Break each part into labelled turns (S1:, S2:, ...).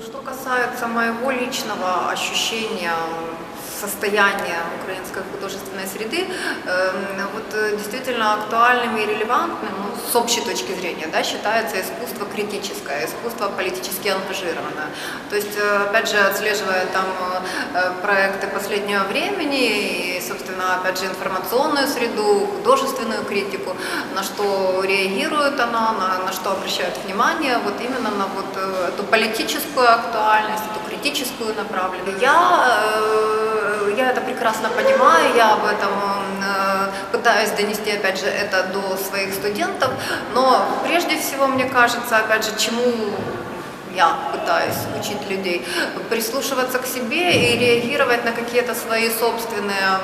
S1: Что касается моего личного ощущения состояния украинской художественной среды, эм, вот э, действительно актуальным и релевантным, ну, с общей точки зрения, да, считается искусство критическое, искусство политически ангажированное. То есть, э, опять же, отслеживая там э, проекты последнего времени и, собственно, опять же, информационную среду, художественную критику, на что реагирует она, на, на что обращает внимание, вот именно на вот эту политическую актуальность, эту критическую направленность. Я, э, я это прекрасно понимаю, я об этом э, пытаюсь донести, опять же, это до своих студентов, но прежде всего, мне кажется, опять же, чему я пытаюсь учить людей, прислушиваться к себе и реагировать на какие-то свои собственные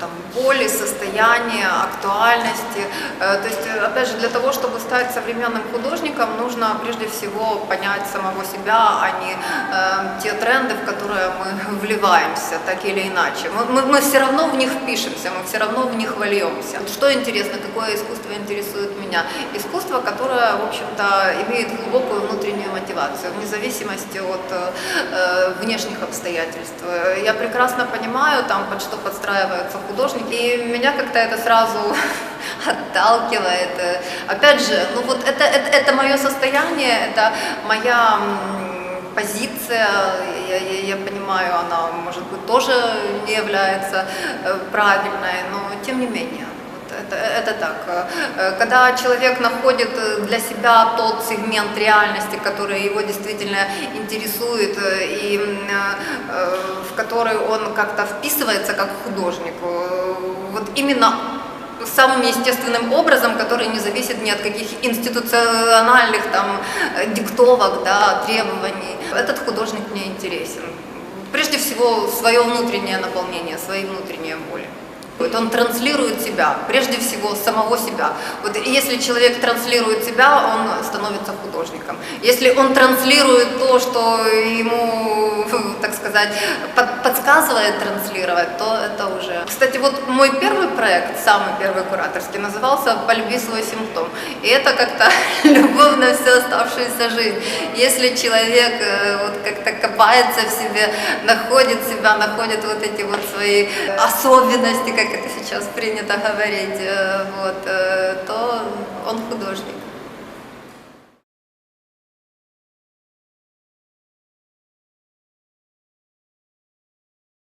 S1: там, боли, состояния, актуальности. Э, То есть, э, опять же, для того, чтобы стать современным художником, нужно прежде всего понять самого себя, а не э, те тренды, в которые мы вливаемся, так или иначе. Мы, мы, мы все равно в них впишемся, мы все равно в них вольемся. Что интересно, какое искусство интересует меня? Искусство, которое, в общем-то, имеет глубокую внутреннюю мотивацию, вне зависимости от э, внешних обстоятельств. Э, Я прекрасно понимаю, там, под что подстраивается художник, и меня как-то это сразу отталкивает. Опять же, ну вот это, это, это мое состояние, это моя позиция, я, я, я понимаю, она, может быть, тоже не является э, правильной, но тем не менее. Это, это так. Э, Когда человек находит э, для себя тот сегмент реальности, который его действительно интересует э, и в который он как-то вписывается как художник, вот именно самым естественным образом, который не зависит ни от каких институциональных там диктовок, да, требований. Этот художник мне интересен. Прежде всего, свое внутреннее наполнение, свои внутренние боли. Он транслирует себя, прежде всего самого себя. Вот если человек транслирует себя, он становится художником. Если он транслирует то, что ему, так сказать, под- подсказывает транслировать, то это уже... Кстати, вот мой первый проект, самый первый кураторский, назывался «Полюби свой симптом». И это как-то любовь на всю оставшуюся жизнь. Если человек э, вот как-то копается в себе, находит себя, находит вот эти вот свои особенности, как это сейчас принято говорить, э, вот, э, то он художник.